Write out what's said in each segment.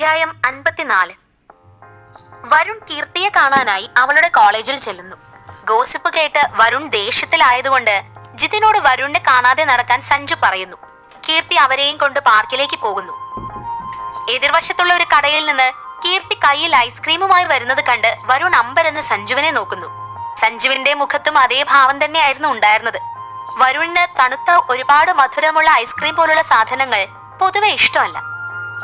അധ്യായം അൻപത്തിനാല്. വരുൺ കീർത്തിയെ കാണാനായി അവളുടെ കോളേജിൽ ചെല്ലുന്നു. ഗോസിപ്പ് കേട്ട് വരുൺ ദേഷ്യത്തിലായതുകൊണ്ട് ജിതിനോട് വരുണിനെ കാണാതെ നടക്കാൻ സഞ്ജു പറയുന്നു. കീർത്തി അവരെയും കൊണ്ട് പാർക്കിലേക്ക് പോകുന്നു. എതിർവശത്തുള്ള ഒരു കടയിൽ നിന്ന് കീർത്തി കയ്യിൽ ഐസ്ക്രീമുമായി വരുന്നത് കണ്ട് വരുൺ അമ്പരെന്ന് സഞ്ജുവിനെ നോക്കുന്നു. സഞ്ജുവിന്റെ മുഖത്തും അതേ ഭാവം തന്നെയായിരുന്നു ഉണ്ടായിരുന്നത്. വരുണിന് തണുത്ത ഒരുപാട് മധുരമുള്ള ഐസ്ക്രീം പോലുള്ള സാധനങ്ങൾ പൊതുവെ ഇഷ്ടമല്ല.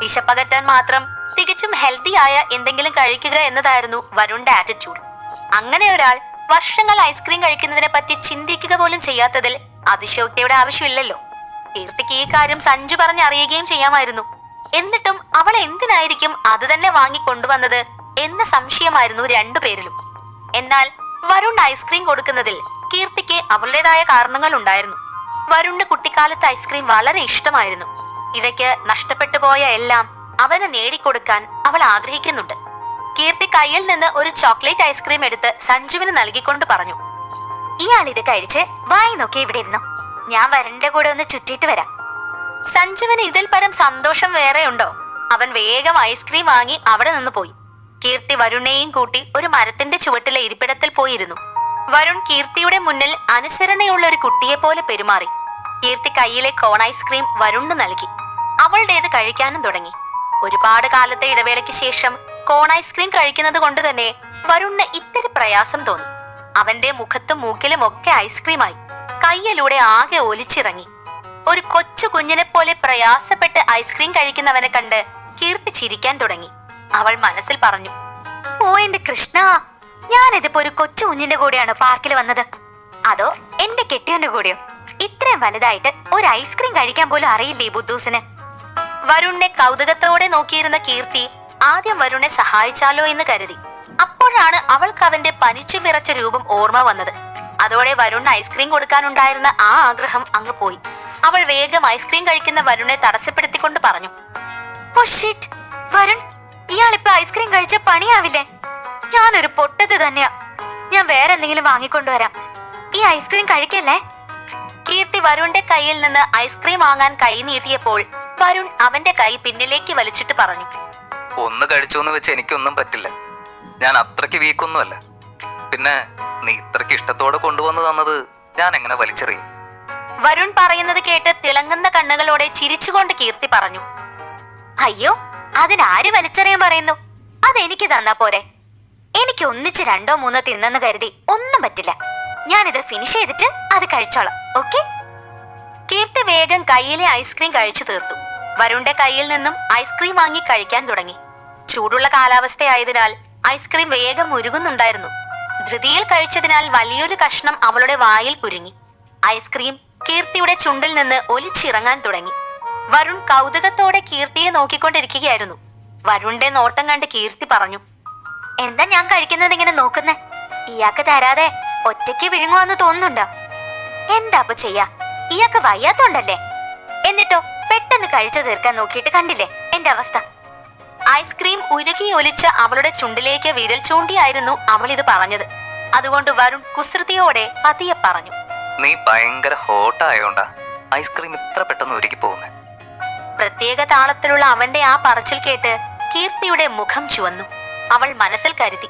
വിശപ്പകറ്റാൻ മാത്രം തികച്ചും ഹെൽത്തി ആയ എന്തെങ്കിലും കഴിക്കുക എന്നതായിരുന്നു വരുണിന്റെ ആറ്റിറ്റ്യൂഡ് അങ്ങനെ ഒരാൾ വർഷങ്ങൾ ഐസ്ക്രീം കഴിക്കുന്നതിനെ പറ്റി ചിന്തിക്കുക പോലും ചെയ്യാത്തതിൽ അതിശയോക്തിയുടെ ആവശ്യമില്ലല്ലോ. കീർത്തിക്ക് ഈ കാര്യം സഞ്ജു പറഞ്ഞ് അറിയുകയും ചെയ്യാമായിരുന്നു. എന്നിട്ടും അവൾ എന്തിനായിരിക്കും അത് തന്നെ വാങ്ങിക്കൊണ്ടുവന്നത് എന്ന സംശയമായിരുന്നു രണ്ടുപേരിലും എന്നാൽ വരുൺ ഐസ്ക്രീം കൊടുക്കുന്നതിൽ കീർത്തിക്ക് അവളുടേതായ കാരണങ്ങൾ ഉണ്ടായിരുന്നു വരുണിന് കുട്ടിക്കാലത്ത് ഐസ്ക്രീം വളരെ ഇഷ്ടമായിരുന്നു. ഇടയ്ക്ക് നഷ്ടപ്പെട്ടു പോയ എല്ലാം അവന് നേടിക്കൊടുക്കാൻ അവൾ ആഗ്രഹിക്കുന്നുണ്ട്. കീർത്തി കയ്യിൽ നിന്ന് ഒരു ചോക്ലേറ്റ് ഐസ്ക്രീം എടുത്ത് സഞ്ജുവിന് നൽകിക്കൊണ്ട് പറഞ്ഞു ഇയാൾ ഇത് കഴിച്ച് വായി നോക്കി ഇവിടെ ഇരുന്നു. ഞാൻ വരന്റെ കൂടെ ഒന്ന് ചുറ്റിയിട്ട് വരാം. സഞ്ജുവിന് ഇതിൽ പരം സന്തോഷം വേറെ ഉണ്ടോ? അവൻ വേഗം ഐസ്ക്രീം വാങ്ങി അവിടെ നിന്ന് പോയി. കീർത്തി വരുണേയും കൂട്ടി ഒരു മരത്തിന്റെ ചുവട്ടിലെ ഇരിപ്പിടത്തിൽ പോയിരുന്നു. വരുൺ കീർത്തിയുടെ മുന്നിൽ അനുസരണയുള്ള ഒരു കുട്ടിയെ പോലെ പെരുമാറി. കീർത്തി കയ്യിലെ കോൺ ഐസ്ക്രീം വരുണ് നൽകി. അവളുടേത് കഴിക്കാനും തുടങ്ങി. ഒരുപാട് കാലത്തെ ഇടവേളയ്ക്ക് ശേഷം കോൺ ഐസ്ക്രീം കഴിക്കുന്നത് കൊണ്ട് തന്നെ വരുണിന് ഇത്തിരി പ്രയാസം തോന്നി. അവന്റെ മുഖത്തും മൂക്കിലും ഒക്കെ ഐസ്ക്രീമായി കയ്യിലൂടെ ആകെ ഒലിച്ചിറങ്ങി. ഒരു കൊച്ചു കുഞ്ഞിനെ പോലെ പ്രയാസപ്പെട്ട് ഐസ്ക്രീം കഴിക്കുന്നവനെ കണ്ട് കീർത്തി ചിരിക്കാൻ തുടങ്ങി. അവൾ മനസ്സിൽ പറഞ്ഞു ഓ എന്റെ കൃഷ്ണ ഞാനിതിപ്പോ ഒരു കൊച്ചു കുഞ്ഞിന്റെ കൂടെയാണോ പാർക്കിൽ വന്നത്. അതോ എന്റെ കെട്ടിയന്റെ കൂടെയോ? ഇത്രയും വലുതായിട്ട് ഒരു ഐസ്ക്രീം കഴിക്കാൻ പോലും അറിയില്ലേ ബുദ്ധൂസിന്? വരുണിനെ കൗതുകത്തോടെ നോക്കിയിരുന്ന കീർത്തി ആദ്യം വരുണിനെ സഹായിച്ചാലോ എന്ന് കരുതി. അപ്പോഴാണ് അവൾക്ക് അവന്റെ പനിച്ചു വിറച്ച രൂപം ഓർമ്മ വന്നത്. അതോടെ വരുണിന് ഐസ്ക്രീം കൊടുക്കാനുണ്ടായിരുന്ന ആ ആഗ്രഹം അങ്ങ് പോയി. അവൾ വേഗം ഐസ്ക്രീം കഴിക്കുന്ന വരുണിനെ തടസ്സപ്പെടുത്തിക്കൊണ്ട് പറഞ്ഞു. "ഓ ഷിറ്റ് വരുൺ ഇയാളിപ്പോ ഐസ്ക്രീം കഴിച്ച പണിയാവില്ലേ? ഞാനൊരു പൊട്ടത് തന്നെയാ. ഞാൻ വേറെ എന്തെങ്കിലും വാങ്ങിക്കൊണ്ടുവരാം ഈ ഐസ്ക്രീം കഴിക്കല്ലേ? കീർത്തി വരുണിന്റെ കയ്യിൽ നിന്ന് ഐസ്ക്രീം വാങ്ങാൻ കൈ നീട്ടിയപ്പോൾ വരുൺ അവന്റെ കൈ പിന്നിലേക്ക് വലിച്ചിട്ട് പറഞ്ഞു. ഒന്ന് കഴിച്ചു എന്ന് വെച്ച് എനിക്കൊന്നും പറ്റില്ല. ഞാൻ അത്രയ്ക്ക് വീക്കൊന്നുമല്ല. പിന്നെ നീ ഇത്രയ്ക്ക് ഇഷ്ടത്തോടെ കൊണ്ടുവന്നു തന്നത് ഞാൻ എങ്ങനെ വലിച്ചെറിയും? വരുൺ പറയുന്നത് കേട്ട് തിളങ്ങുന്ന കണ്ണുകളോടെ ചിരിച്ചുകൊണ്ട് കീർത്തി പറഞ്ഞു. അയ്യോ അതിനാര് വലിച്ചെറിയാൻ പറയുന്നു? അതെനിക്ക് തന്നാ പോരെ. എനിക്ക് ഒന്നിച്ച് രണ്ടോ മൂന്നോ തിന്നെന്ന് കരുതി ഒന്നും പറ്റില്ല. ഞാനിത് ഫിനിഷ് ചെയ്തിട്ട് അത് കഴിച്ചോളാം. ഓക്കെ കീർത്തി വേഗം കയ്യിലെ ഐസ്ക്രീം കഴിച്ചു തീർത്തു. വരുണിന്റെ കയ്യിൽ നിന്നും ഐസ്ക്രീം വാങ്ങി കഴിക്കാൻ തുടങ്ങി. ചൂടുള്ള കാലാവസ്ഥയായതിനാൽ ഐസ്ക്രീം വേഗം ഉരുകുന്നുണ്ടായിരുന്നു. ധൃതിയിൽ കഴിച്ചതിനാൽ വലിയൊരു കഷ്ണം അവളുടെ വായിൽ കുരുങ്ങി. ഐസ്ക്രീം കീർത്തിയുടെ ചുണ്ടിൽ നിന്ന് ഒലിച്ചിറങ്ങാൻ തുടങ്ങി. വരുൺ കൗതുകത്തോടെ കീർത്തിയെ നോക്കിക്കൊണ്ടിരിക്കുകയായിരുന്നു. വരുണിന്റെ നോട്ടം കണ്ട് കീർത്തി പറഞ്ഞു എന്താ ഞാൻ കഴിക്കുന്നത് ഇങ്ങനെ നോക്കുന്നേ? ഇയാൾക്ക് തരാതെ ഒറ്റയ്ക്ക് വിഴുങ്ങുവാന്ന് തോന്നുന്നുണ്ടോ? എന്താ അപ്പൊ ചെയ്യാ? ഇയാൾക്ക് വയ്യാത്തോണ്ടല്ലേ? എന്നിട്ടോ പെട്ടെന്ന് കഴിച്ചു തീർക്കാൻ നോക്കിയിട്ട് കണ്ടില്ലേ? എന്റെ അവസ്ഥ. ഐസ്ക്രീം ഉരുകി ഒലിച്ച അവളുടെ ചുണ്ടിലേക്ക് വിരൽ ചൂണ്ടിയായിരുന്നു അവൾ ഇത് പറഞ്ഞത്. അതുകൊണ്ട് വരുൺ കുസൃതിയോടെ പതിയെ പറഞ്ഞു. നീ ഭയങ്കര ഹോട്ടായോണ്ടാ ഐസ്ക്രീം ഇത്ര പെട്ടെന്ന് ഉരുകി പോകുന്നു? പ്രത്യേക താളത്തിലുള്ള അവന്റെ ആ പറച്ചിൽ കേട്ട് കീർത്തിയുടെ മുഖം ചുവന്നു. അവൾ മനസ്സിൽ കരുതി.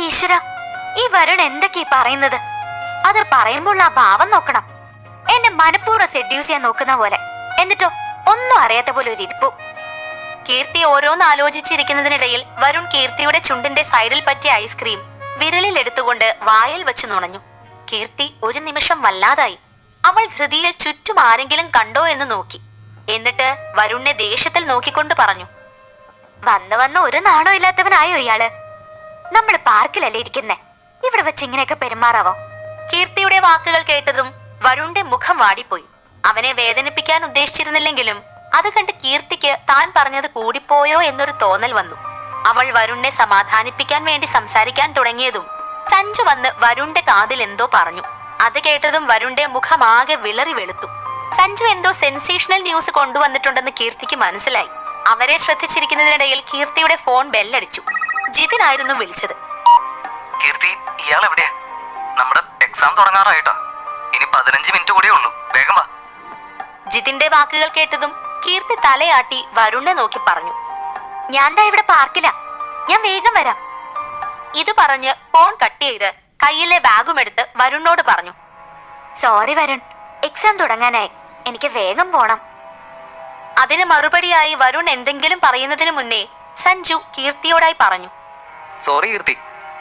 ഈശ്വര ഈ വരുൺ എന്തൊക്കെയാ പറയുന്നത്? അത് പറയുമ്പോൾ ആ ഭാവം നോക്കണം. എന്നെ മനഃപൂർവം സെഡ്യൂസ് ചെയ്യാൻ നോക്കുന്ന പോലെ. എന്നിട്ടോ ഒന്നും അറിയാത്ത പോലെ ഒരു ഇരിപ്പു. കീർത്തി ഓരോന്ന് ആലോചിച്ചിരിക്കുന്നതിനിടയിൽ വരുൺ കീർത്തിയുടെ ചുണ്ടിന്റെ സൈഡിൽ പറ്റിയ ഐസ്ക്രീം വിരലിൽ എടുത്തുകൊണ്ട് വായിൽ വെച്ച് നുണഞ്ഞു. കീർത്തി ഒരു നിമിഷം വല്ലാതായി. അവൾ ധൃതിയിൽ ചുറ്റും ആരെങ്കിലും കണ്ടോ എന്ന് നോക്കി. എന്നിട്ട് വരുണിനെ ദേഷ്യത്തിൽ നോക്കിക്കൊണ്ട് പറഞ്ഞു. വന്ന് വന്ന് ഒരു നാണോ ഇല്ലാത്തവനായോ ഇയാൾ? നമ്മൾ പാർക്കിലല്ലേ ഇരിക്കുന്നേ. ഇവിടെ വെച്ച് ഇങ്ങനെയൊക്കെ പെരുമാറാവോ? കീർത്തിയുടെ വാക്കുകൾ കേട്ടതും വരുണിന്റെ മുഖം വാടിപ്പോയി. അവനെ വേദനിപ്പിക്കാൻ ഉദ്ദേശിച്ചിരുന്നില്ലെങ്കിലും അത് കണ്ട് കീർത്തിക്ക് താൻ പറഞ്ഞത് കൂടിപ്പോയോ എന്നൊരു തോന്നൽ വന്നു. അവൾ വരുണിനെ സമാധാനിപ്പിക്കാൻ വേണ്ടി സംസാരിക്കാൻ തുടങ്ങിയതും സഞ്ജു വന്ന് വരുണിന്റെ കാതിൽ എന്തോ പറഞ്ഞു. അത് കേട്ടതും വരുണിന്റെ മുഖമാകെ വിളറി വെളുത്തു. സഞ്ജു എന്തോ സെൻസേഷണൽ ന്യൂസ് കൊണ്ടുവന്നിട്ടുണ്ടെന്ന് കീർത്തിക്ക് മനസ്സിലായി. അവരെ ശ്രദ്ധിച്ചിരിക്കുന്നതിനിടയിൽ കീർത്തിയുടെ ഫോൺ ബെല്ലടിച്ചു. ജിതിനായിരുന്നു വിളിച്ചത്. കീർത്തി ഇയാൾ എവിടെയാ? നമ്മുടെ എക്സാം തുടങ്ങാറായിട്ടാ? ഇനി പതിനഞ്ച് മിനിറ്റ് കൂടിയേ ഉള്ളൂ. വേഗം വാ. ജിതിന്റെ വാക്കുകൾ കേട്ടതും കീർത്തി തലയാട്ടി വരുണിനെ നോക്കി പറഞ്ഞു. ഞാൻ ദാ ഇവിടെ പാർക്കില ഞാൻ വേഗം വരാം. ഇത് പറഞ്ഞ് ഫോൺ കട്ട് ചെയ്ത് കയ്യിലെ ബാഗും എടുത്ത് വരുണിനോട് പറഞ്ഞു. സോറി വരുൺ. എക്സാം തുടങ്ങാനായി. എനിക്ക് വേഗം പോണം. അതിന് മറുപടിയായി വരുൺ എന്തെങ്കിലും പറയുന്നതിന് മുന്നേ സഞ്ജു കീർത്തിയോടായി പറഞ്ഞു. സോറി കീർത്തി.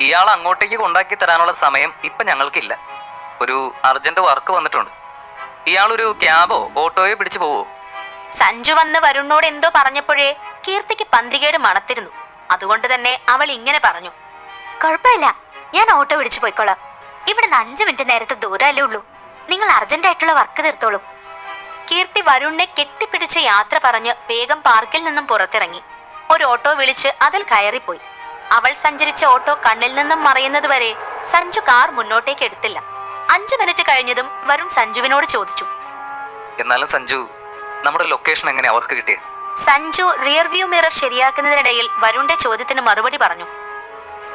ഇയാൾ അങ്ങോട്ടേക്ക് കൊണ്ടാക്കി തരാനുള്ള സമയം ഇപ്പൊ ഞങ്ങൾക്കില്ല. ഒരു അർജന്റ് വർക്ക് വന്നിട്ടുണ്ട്. ഇയാൾ ഒരു ക്യാബോ ഓട്ടോയോ പിടിച്ചു പോവോ? സഞ്ജു വന്ന് വരുണിനോട് എന്തോ പറഞ്ഞപ്പോഴേ കീർത്തിക്ക് പന്തികേട് മണത്തിരുന്നു. അതുകൊണ്ട് തന്നെ അവൾ ഇങ്ങനെ പറഞ്ഞു. കുഴപ്പമില്ല ഞാൻ ഓട്ടോ പിടിച്ചു പോയിക്കോളാം. ഇവിടുന്ന് അഞ്ചു മിനിറ്റ് നേരത്തെ ദൂരമല്ലേ ഉള്ളൂ. നിങ്ങൾ അർജന്റ് ആയിട്ടുള്ള വർക്ക് തീർത്തോളൂ. കീർത്തി വരുണിനെ കെട്ടിപ്പിടിച്ച് യാത്ര പറഞ്ഞ് വേഗം പാർക്കിൽ നിന്നും പുറത്തിറങ്ങി. ഒരു ഓട്ടോ വിളിച്ച് അതിൽ കയറിപ്പോയി. അവൾ സഞ്ചരിച്ച ഓട്ടോ കണ്ണിൽ നിന്നും മറയുന്നത് വരെ സഞ്ജു കാർ മുന്നോട്ടേക്ക് എടുത്തില്ല. അഞ്ചു മിനിറ്റ് കഴിഞ്ഞതും വരുൺ സഞ്ജുവിനോട് ചോദിച്ചു. എന്നാലും സഞ്ജു നമ്മുടെ ലൊക്കേഷൻ എങ്ങനെ അവർക്ക് കിട്ടിയ. സഞ്ജു റിയർ വ്യൂ മിറർ ശരിയാക്കുന്നതിനിടയിൽ വരുണിന്റെ ചോദ്യത്തിന് മറുപടി പറഞ്ഞു.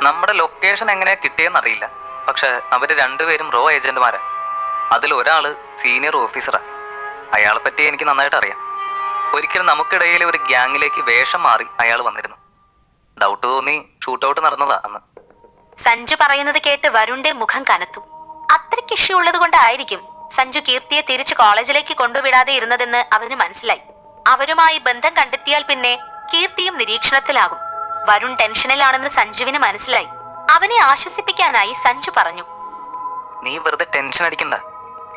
നമ്മുടെ ലൊക്കേഷൻ എങ്ങനെ കിട്ടിയെന്നറിയില്ല. പക്ഷെ അവർ രണ്ടുപേരും റോ ഏജന്റുമാരാ. അതിൽ ഒരാൾ സീനിയർ ഓഫീസറാ. അയാളെ പറ്റി എനിക്ക് നന്നായിട്ട് അറിയാം. ഒരിക്കൽ നമുക്കിടയിൽ ഒരു ഗ്യാങ്ങിലേക്ക് വേഷം മാറി അയാൾ വന്നിരുന്നു. ഡൗട്ട് തോന്നി ഷൂട്ടൗട്ട് നടന്നതാ അന്ന്. സഞ്ജു പറയുന്നത് കേട്ട് വരുണിന്റെ മുഖം കനത്തു. അത്രയ്ക്ക് ഇഷ്യൂ ഉള്ളത് കൊണ്ടായിരിക്കും സഞ്ജു കീർത്തിയെ തിരിച്ച് കോളേജിലേക്ക് കൊണ്ടുവിടാതെ ഇരുന്നതെന്ന് അവന് മനസ്സിലായി. അവരുമായി ബന്ധം കണ്ടെത്തിയാൽ പിന്നെ കീർത്തിയും നിരീക്ഷണത്തിലാകും. വരുൺ ടെൻഷനിലാണെന്ന് സഞ്ജുവിന് മനസ്സിലായി. അവനെ ആശ്വസിപ്പിക്കാനായി സഞ്ജു പറഞ്ഞു. നീ വെറുതെ ടെൻഷൻ അടിക്കണ്ട.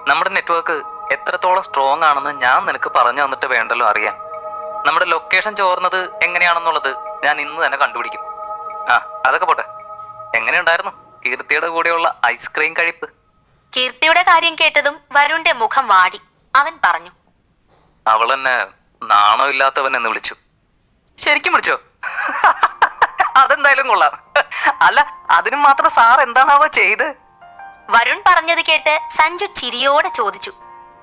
നമ്മുടെ നെറ്റ്വർക്ക് എത്രത്തോളം സ്ട്രോങ് ആണെന്ന് ഞാൻ നിനക്ക് പറഞ്ഞു തന്നിട്ട് വേണ്ടല്ലോ അറിയാൻ. നമ്മുടെ ലൊക്കേഷൻ ചോർന്നത് എങ്ങനെയാണെന്നുള്ളത് ഞാൻ ഇന്ന് തന്നെ കണ്ടുപിടിക്കും. ആ അതൊക്കെ പോട്ടെ. എങ്ങനെയുണ്ടായിരുന്നു? കീർത്തിയുടെ കൂടെയുള്ള ഐസ്ക്രീം കഴിപ്പ്? കീർത്തിയുടെ കാര്യം കേട്ടതും വരുണിന്റെ മുഖം വാടി. അവൻ പറഞ്ഞു. അവൾ എന്നെ നാണമില്ലാത്തവൻ എന്ന് വിളിച്ചു. ശരിക്കും വിളിച്ചോ? അതെന്തായാലും കൊള്ളാം. അല്ല അതിനും മാത്രം സാർ എന്താണാവോ ചെയ്ത്? വരുൺ പറഞ്ഞത് കേട്ട് സഞ്ജു ചിരിയോടെ ചോദിച്ചു.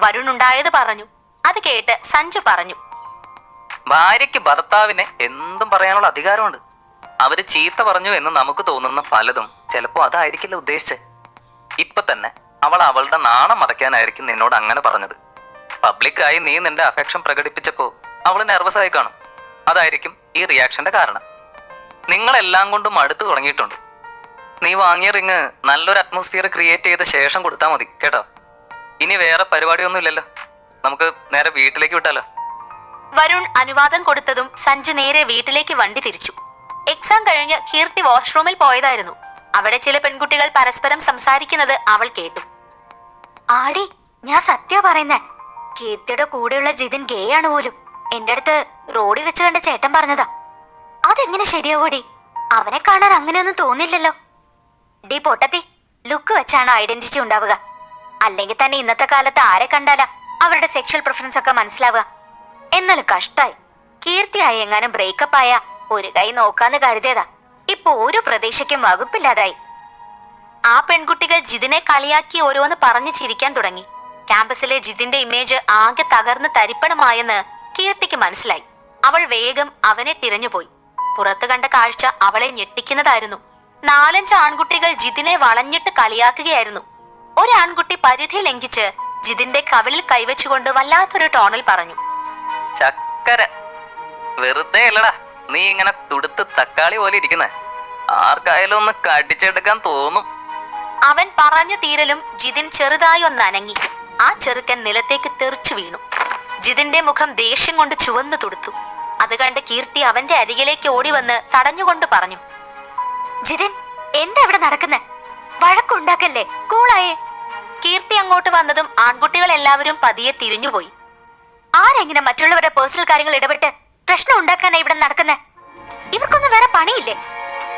വരുൺ ഉണ്ടായത് പറഞ്ഞു. അത് കേട്ട് സഞ്ജു പറഞ്ഞു. ഭാര്യയ്ക്ക് ഭർത്താവിനെ എന്തും പറയാനുള്ള അധികാരമുണ്ട്. അവർ ചീത്ത പറഞ്ഞു എന്ന് നമുക്ക് തോന്നുന്ന പലതും ചിലപ്പോ അതായിരിക്കില്ല ഉദ്ദേശിച്ചത് ഇപ്പൊ തന്നെ അവൾ അവളുടെ നാണം മറയ്ക്കാനായിരിക്കും നിന്നോട് അങ്ങനെ പറഞ്ഞത്. പബ്ലിക്കായി നീ നിന്റെ അഫക്ഷൻ പ്രകടിപ്പിച്ചപ്പോ അവൾ നെർവസ് ആയി കാണും. അതായിരിക്കും ഈ റിയാക്ഷന്റെ കാരണം. നിങ്ങളെല്ലാം കൊണ്ടും അടുത്തു തുടങ്ങിയിട്ടുണ്ട്. നീ വാങ്ങിയ റിങ് നല്ലൊരു അറ്റ്മോസ്ഫിയർ ക്രിയേറ്റ് ചെയ്ത ശേഷം കൊടുത്താൽ മതി കേട്ടോ? ഇനി വേറെ പരിപാടി ഒന്നും ഇല്ലല്ലോ നമുക്ക് നേരെ വീട്ടിലേക്ക് വിട്ടാലോ? വരുൺ അനുവാദം കൊടുത്തതും സഞ്ജു നേരെ വീട്ടിലേക്ക് വണ്ടി തിരിച്ചു. എക്സാം കഴിഞ്ഞ് കീർത്തി വാഷ്റൂമിൽ പോയതായിരുന്നു. അവിടെ ചില പെൺകുട്ടികൾ പരസ്പരം സംസാരിക്കുന്നത് അവൾ കേട്ടു. ആടി ഞാൻ സത്യ പറയുന്നേ. കീർത്തിയുടെ കൂടെയുള്ള ജിതിൻ ഗേ ആണ് പോലും. എന്റെ അടുത്ത് റോഡിൽ വെച്ച് കണ്ട ചേട്ടൻ പറഞ്ഞതാ. അതെങ്ങനെ ശരിയാവോടി? അവനെ കാണാൻ അങ്ങനെയൊന്നും തോന്നില്ലല്ലോ. ഡി പൊട്ടത്തി ലുക്ക് വെച്ചാണ് ഐഡന്റിറ്റി ഉണ്ടാവുക. അല്ലെങ്കിൽ തന്നെ ഇന്നത്തെ കാലത്ത് ആരെ കണ്ടാലാ അവരുടെ സെക്ഷൽ പ്രിഫറൻസ് ഒക്കെ മനസ്സിലാവുക? എന്നാലും കഷ്ടായി. കീർത്തിയായി എങ്ങാനും ബ്രേക്കപ്പ് ആയ ഒരു കൈ നോക്കാന്ന് കരുതിയതാ. ഇപ്പൊ ഒരു പ്രതീക്ഷയ്ക്കും വകുപ്പില്ലാതായി. ആ പെൺകുട്ടികൾ ജിതിനെ കളിയാക്കി ഓരോന്ന് പറഞ്ഞു ചിരിക്കാൻ തുടങ്ങി. ക്യാമ്പസിലെ ജിതിന്റെ ഇമേജ് ആകെ തകർന്ന് തരിപ്പണമായെന്ന് കീർത്തിക്ക് മനസ്സിലായി. അവൾ വേഗം അവനെ തിരഞ്ഞുപോയി. പുറത്തു കണ്ട കാഴ്ച അവളെ ഞെട്ടിക്കുന്നതായിരുന്നു. നാലഞ്ച് ആൺകുട്ടികൾ ജിതിനെ വളഞ്ഞിട്ട് കളിയാക്കുകയായിരുന്നു. ഒരു ആൺകുട്ടി പരിധി ലംഘിച്ച് ജിതിന്റെ കവിളിൽ കൈവച്ചുകൊണ്ട് വല്ലാത്തൊരു ടോണിൽ പറഞ്ഞു. ചക്കര വെറുതെ അല്ലടാ നീ ഇങ്ങനെ തുടുത്ത് തക്കാളി പോലെ ഇരിക്കുന്നേ. ആർക്കായാലും ഒന്ന് കടിച്ചെടുക്കാൻ തോന്നും. അവൻ പറഞ്ഞു തീരലും ജിതിൻ ചെറുതായി ഒന്ന് അനങ്ങി. ആ ചെറുക്കൻ നിലത്തേക്ക് തെറിച്ചു വീണു. ജിതിന്റെ മുഖം ദേഷ്യം കൊണ്ട് ചുവന്നു തുടുത്തു. അത് കണ്ട് കീർത്തി അവന്റെ അരികിലേക്ക് ഓടി വന്ന് തടഞ്ഞുകൊണ്ട് പറഞ്ഞു ജിതിൻ എന്താ ഇവിടെ നടക്കുന്നേ? വഴക്കുണ്ടാക്കല്ലേ? കൂളായേ. കീർത്തി അങ്ങോട്ട് വന്നതും ആൺകുട്ടികൾ എല്ലാവരും പതിയെ തിരിഞ്ഞുപോയി. ആരെങ്ങനെ മറ്റുള്ളവരുടെ പേഴ്സണൽ കാര്യങ്ങൾ ഇടപെട്ട് പ്രശ്നം ഉണ്ടാക്കാനാ ഇവിടെ നടക്കുന്നേ? ഇവർക്കൊന്നും വേറെ പണിയില്ലേ?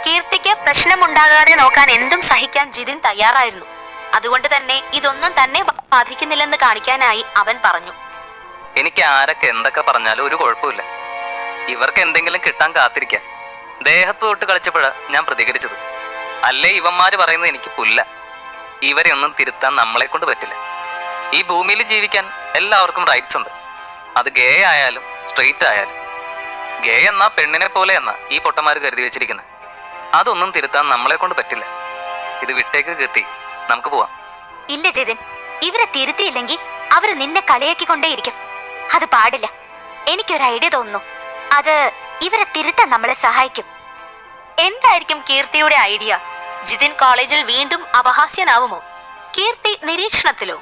കീർത്തിക്ക് പ്രശ്നമുണ്ടാകാതെ നോക്കാൻ എന്തും സഹിക്കാൻ ജിതിൻ തയ്യാറായിരുന്നു. അതുകൊണ്ട് തന്നെ ഇതൊന്നും തന്നെ ബാധിക്കുന്നില്ലെന്ന് കാണിക്കാനായി അവൻ പറഞ്ഞു. എനിക്ക് ആരൊക്കെ എന്തൊക്കെ പറഞ്ഞാലും ഒരു കുഴപ്പമില്ല. ഇവർക്ക് എന്തെങ്കിലും കിട്ടാൻ കാത്തിരിക്കാൻ തൊട്ട് കളിച്ചപ്പോഴാണ് ഞാൻ പ്രതികരിച്ചത്. അല്ലേ ഇവന്മാര് പറയുന്നത് എനിക്ക് പുല്ല. ഇവരെ ഒന്നും തിരുത്താൻ നമ്മളെ കൊണ്ട് പറ്റില്ല. ഈ ഭൂമിയിൽ ജീവിക്കാൻ എല്ലാവർക്കും റൈറ്റ്സ് ഉണ്ട്. അത് ഗേ ആയാലും സ്ട്രെയിറ്റ് ആയാലും. ഗേ എന്നാ പെണ്ണിനെ പോലെ എന്നാ ഈ പൊട്ടന്മാർ കരുതി വെച്ചിരിക്കുന്നത് അതൊന്നും തിരുത്താൻ നമ്മളെ കൊണ്ട് പറ്റില്ല. ഇത് വിട്ടേക്ക് കീർത്തി നമുക്ക് പോവാം. ഇല്ല ജിതിൻ ഇവരെ തിരുത്തിയില്ലെങ്കിൽ അവർ നിന്നെ കളിയാക്കിക്കൊണ്ടേയിരിക്കും. അത് പാടില്ല. എനിക്കൊരു ഐഡിയ തോന്നുന്നു. അത് ഇവരെ തിരുത്താൻ നമ്മളെ സഹായിക്കും. എന്തായിരിക്കും കീർത്തിയുടെ ഐഡിയ? ജിതിൻ കോളേജിൽ വീണ്ടും അപഹാസ്യനാവുമോ? കീർത്തി നിരീക്ഷണത്തിലോ?